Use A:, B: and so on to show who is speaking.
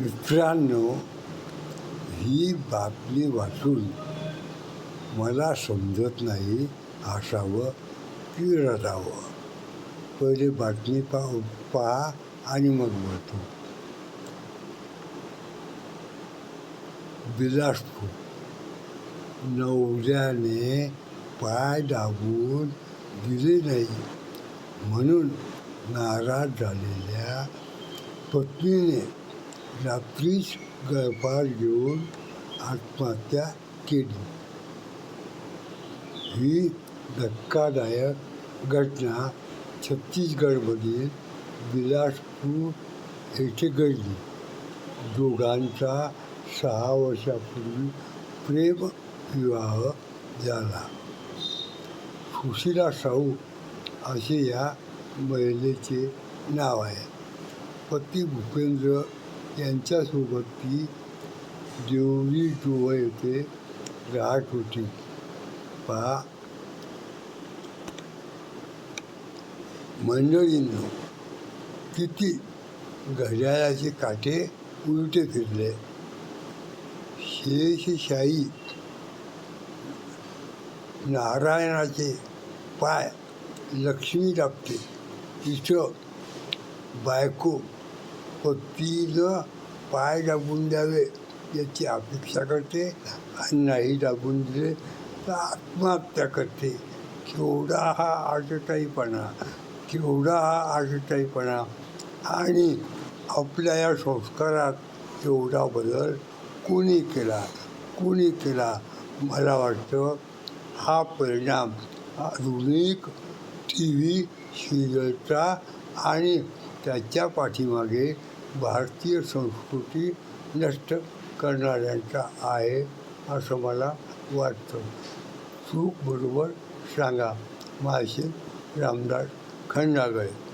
A: मित्रांनो ही बातमी वाचून मला समजत नाही असावं की रडावं. पहिले बातमी पा पहा आणि मग बोलतो. बिलासपूर नवऱ्याने पाय दाबून दिले नाही. म्हणून नाराज झालेल्या पत्नीने रात्रीच गळफार घेऊन आत्महत्या केली. ही धक्कादायक घटना छत्तीसगडमधील बिलासपूर येथे घडली. दोघांचा सहा वर्षापूर्वी प्रेम विवाह झाला. सुशिला साऊ असे या महिलेचे नाव आहे. पती भूपेंद्र यांच्यासोबत ती देवळी टोळ येथे राहत होती. पहा मंडळींनो किती घड्याळाचे काटे उलटे फिरले. शेषशाही नारायणाचे पाय लक्ष्मी दाबते तिथं बायको पतीनं पाय दाबून द्यावे याची अपेक्षा करते आणि नाही दाबून दिले तर आत्महत्या करते. केवढा हा आजटाईपणा केवढा हा आजटाईपणा आणि आपल्या या संस्कारात एवढा बदल कोणी केला कोणी केला? मला वाटतं हा परिणाम आधुनिक टी व्ही सिरियलचा आणि त्याच्या पाठीमागे भारतीय संस्कृती नष्ट करणाऱ्यांचा आहे असं मला वाटतं. चूक बरोबर सांगा. माझे रामदास खंडागळे